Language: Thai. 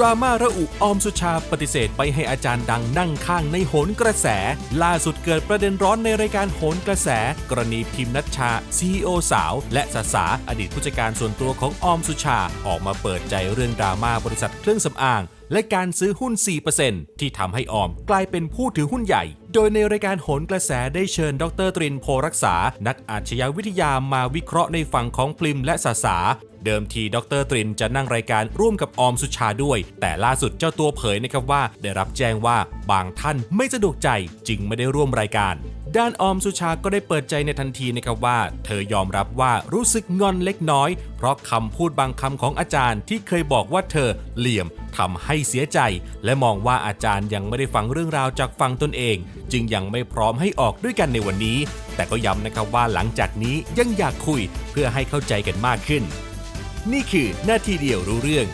ดราม่าระอุออมสุชาปฏิเสธไปให้อาจารย์ดังนั่งข้างในโหนกระแส ล่าสุดเกิดประเด็นร้อนในรายการโหนกระแส กรณีพิมพ์นัชชาซีอสาว และสาสาอดีตผู้จัดการส่วนตัวของออมสุชาออกมาเปิดใจเรื่องดราม่าบริษัทเครื่องสำอาง และการซื้อหุ้น 4%ที่ทำให้ออมกลายเป็นผู้ถือหุ้นใหญ่โดยในรายการโหนกระแสได้เชิญ ดรตรินโพรักษา นักอาชญาวิทยามาวิเคราะห์ในฝั่งของพลิมและสาสาเดิมทีดรตรินจะนั่งรายการร่วมกับออมสุชาด้วย แต่ล่าสุดเจ้าตัวเผยนะครับว่า ได้รับแจ้งว่าบางท่านไม่สะดวกใจจึงไม่ได้ร่วมรายการ ด้านออมสุชาก็ได้เปิดใจในทันทีนะครับว่า เธอยอมรับว่ารู้สึกงอนเล็กน้อย เพราะคำพูดบางคำของอาจารย์ที่เคยบอกว่าเธอเหลี่ยมทำให้เสียใจ และมองว่าอาจารย์ยังไม่ได้ฟังเรื่องราวจากฝั่งตนเอง จึงยังไม่พร้อมให้ออกด้วยกันในวันนี้ แต่ก็ย้ำนะครับว่าหลังจากนี้ยังอยากคุยเพื่อให้เข้าใจกันมากขึ้น นี่คือหน้าที่เดียวรู้เรื่อง